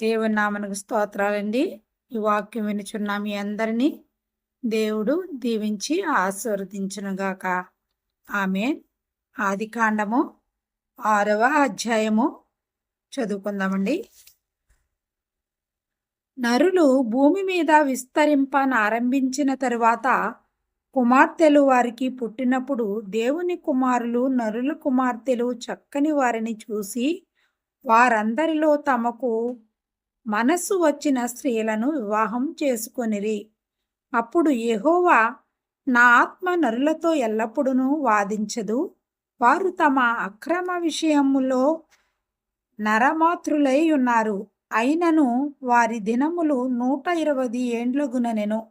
దేవుని నామనకు స్తోత్రాలండి. ఈ వాక్యం వినుచున్న మీ అందరినీ దేవుడు దీవించి ఆశీర్వదించునుగాక. ఆమె ఆది కాండము ఆరవ అధ్యాయము చదువుకుందామండి. నరులు భూమి మీద విస్తరింపనారంభించిన తరువాత కుమార్తెలు వారికి పుట్టినప్పుడు దేవుని కుమారులు నరుల కుమార్తెలు చక్కని వారిని చూసి వారందరిలో తమకు మనస్సు వచ్చిన స్త్రీలను వివాహం చేసుకొనిరి. అప్పుడు యహోవా నా ఆత్మ నరులతో ఎల్లప్పుడూ వాదించదు. వారు తమ అక్రమ విషయములో నరమాతృలై ఉన్నారు. అయినను వారి దినములు నూట ఇరవై ఏండ్లగుననెను.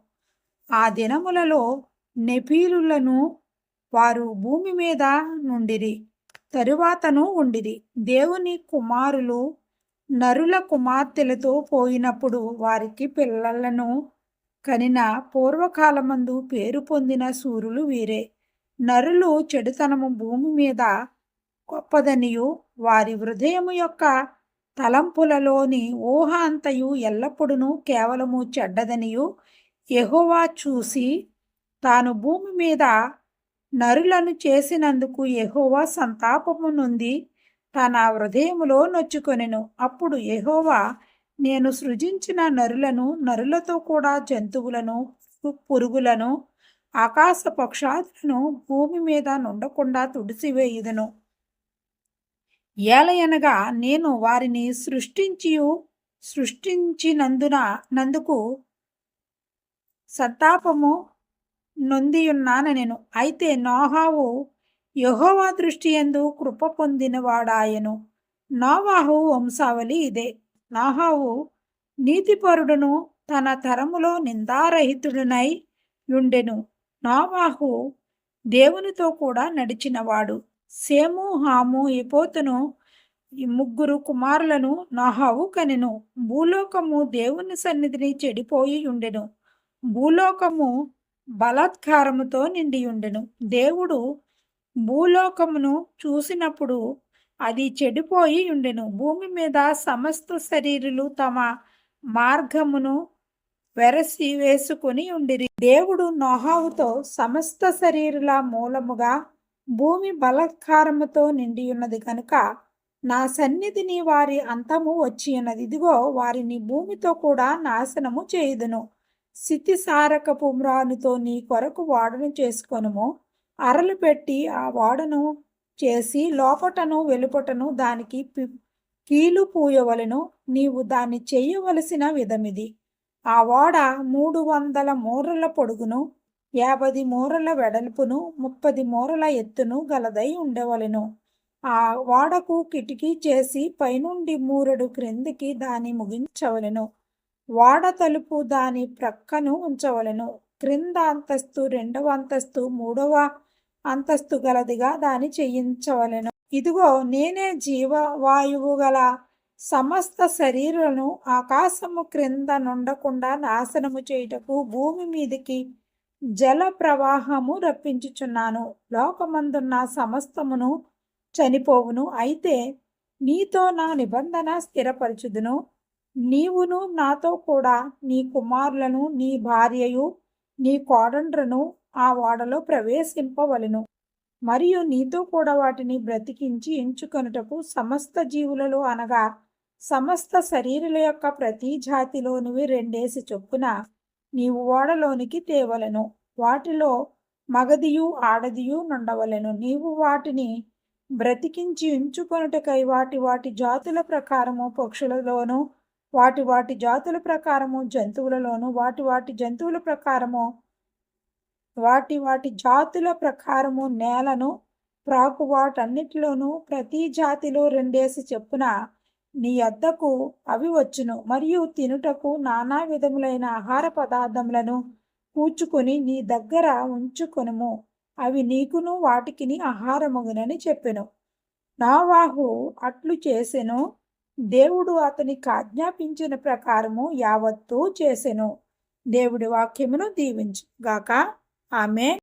ఆ దినములలో నెపీలులను వారు భూమి మీద నుండిరి తరువాతను ఉండిరి. దేవుని కుమారులు నరుల కుమార్తెలతో పోయినప్పుడు వారికి పిల్లలను కనిన పూర్వకాలమందు పేరు పొందిన సూర్యులు వీరే. నరులు చెడుతనము భూమి మీద గొప్పదనియు వారి హృదయము యొక్క తలంపులలోని ఊహ అంతయు ఎల్లప్పుడూ కేవలము చెడ్డదనియు. ఎహోవా చూసి తాను భూమి మీద నరులను చేసినందుకు ఎహోవా సంతాపము నుండి తన హృదయములో నొచ్చుకొనెను. అప్పుడు ఎహోవా నేను సృజించిన నరులను నరులతో కూడా జంతువులను పురుగులను ఆకాశ పక్షాదులను భూమి మీద నుండకుండా తుడిసివేయుదును. ఏలయనగా నేను వారిని సృష్టించి సృష్టించినందున నందుకు సంతాపము నొందియున్నానెను. అయితే నోహావు యహోవా దృష్టి ఎందు కృప పొందినవాడాయను. నావాహు వంశావళి ఇదే. నాహావు నీతిపరుడును తన తరములో నిందారహితుడునై యుండెను. నావాహు దేవునితో కూడా నడిచినవాడు. సేము హాము ఇపోతును ఈ ముగ్గురు కుమారులను నాహావు కనెను. భూలోకము దేవుని సన్నిధిని చెడిపోయి ఉండెను భూలోకము బలాత్కారముతో నిండియుండెను దేవుడు భూలోకమును చూసినప్పుడు అది చెడిపోయి ఉండెను. భూమి మీద సమస్త శరీరులు తమ మార్గమును వెరసి వేసుకుని ఉండిరి. దేవుడు నోహావుతో సమస్త శరీరుల మూలముగా భూమి బలత్కారముతో నిండి ఉన్నది కనుక నా సన్నిధిని వారి అంతము వచ్చి ఉన్నది ఇదిగో వారిని భూమితో కూడా నాశనము చేయుదును. స్థితిసారకపు మ్రానుతో నీ కొరకు వాడను చేసుకొనుము. అరలు పెట్టి ఆ వాడను చేసి లోపటను వెలుపటను దానికి కీలు పూయవలను. నీవు దాన్ని చేయవలసిన విధమిది. ఆ ఓడ మూడు వందల మూరల పొడుగును యాభై మూరల వెడల్పును ముప్పది మూరల ఎత్తును గలదై ఉండవలను. ఆ ఓడకు కిటికీ చేసి పైనుండి మూరడు క్రిందికి దాన్ని ముగించవలెను. వాడ తలుపు దాని ప్రక్కను ఉంచవలెను. క్రింద అంతస్తు రెండవ అంతస్తు మూడవ అంతస్తు గలదిగా దాని చేయించవలెను. ఇదిగో నేనే జీవవాయువు గల సమస్త శరీరులను ఆకాశము క్రింద నుండకుండా నాశనము చేయుటకు భూమి మీదికి జల ప్రవాహము రప్పించుచున్నాను. లోకమందున్న సమస్తమును చనిపోవును. అయితే నీతో నా నిబంధన స్థిరపరచుదును. నీవును నాతో కూడా నీ కుమారులను నీ భార్యయు నీ కోడండ్రను ఆ ఓడలో ప్రవేశింపవలను. మరియు నీతో కూడా వాటిని బ్రతికించి ఎంచుకొనుటకు సమస్త జీవులలో అనగా సమస్త శరీరుల యొక్క ప్రతి జాతిలోనివి రెండేసి చొప్పున నీవు ఓడలోనికి తేవలను. వాటిలో మగదియు ఆడదియు నుండవలను. నీవు వాటిని బ్రతికించి ఉంచుకొనుటకై వాటి వాటి జాతుల ప్రకారము పక్షులలోనూ వాటి వాటి జాతుల ప్రకారము జంతువులలోను వాటి వాటి జంతువుల ప్రకారము వాటి వాటి జాతుల ప్రకారము నేలను ప్రాకు వాటన్నిటిలోనూ ప్రతి జాతిలో రెండేసి చెప్పున నీ అద్దకు అవి వచ్చును. మరియు తినుటకు నానా విధములైన ఆహార పదార్థములను కూర్చుకొని నీ దగ్గర ఉంచుకొనుము. అవి నీకును వాటికిని ఆహారముగునని చెప్పెను. నావాహు అట్లు చేసెను. దేవుడు అతనికి ఆజ్ఞాపించిన ప్రకారము యావత్తూ చేసెను. దేవుడి వాక్యమును దీవించు గాక ఆమె